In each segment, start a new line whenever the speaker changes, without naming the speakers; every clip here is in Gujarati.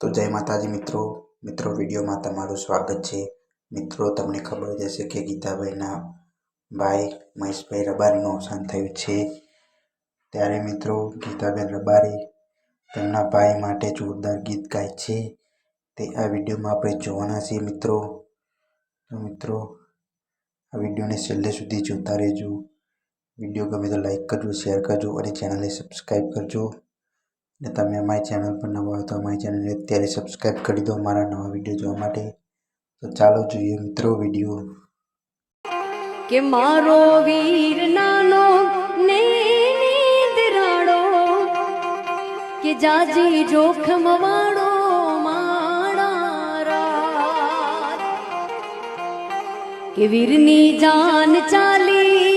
તો જય માતાજી મિત્રો. મિત્રો વિડીયોમાં તમારું સ્વાગત છે. મિત્રો, તમને ખબર જ હશે કે ગીતાભાઈના ભાઈ મહેશભાઈ રબારીનું અવસાન થયું છે. ત્યારે મિત્રો, ગીતાબેન રબારી તેમના ભાઈ માટે જોરદાર ગીત ગાય છે. તે આ વિડીયોમાં આપણે જોવાના છીએ મિત્રો. તો મિત્રો, આ વિડીયોને છેલ્લે સુધી જોતા રહેજો. વીડિયો ગમે તો લાઈક કરજો, શેર કરજો અને ચેનલને સબસ્ક્રાઈબ કરજો. અને તમે અમારી ચેનલ પર નવા હોય તો અમારી ચેનલને અત્યારે સબસ્ક્રાઈબ કરી દો મારા નવા વીડિયો જોવા માટે. તો ચાલો જોઈએ મિત્રો વીડિયો
કે મારો વીર નાનો ને નીંદરાડો કે જાજી જોખમ વાળો કે વીરની જાન ચાલી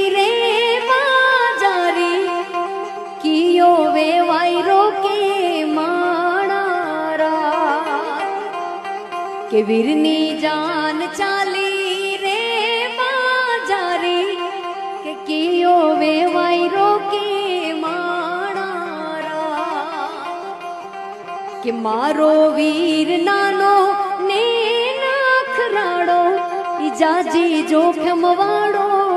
કે વીરની જાન ચાલી રે બાજારી, કે કિયો વે વાયરો કે માણારા, કે મારો વીર નાનો ને નાખરાડો ઈ જાજી જોખમ વાળો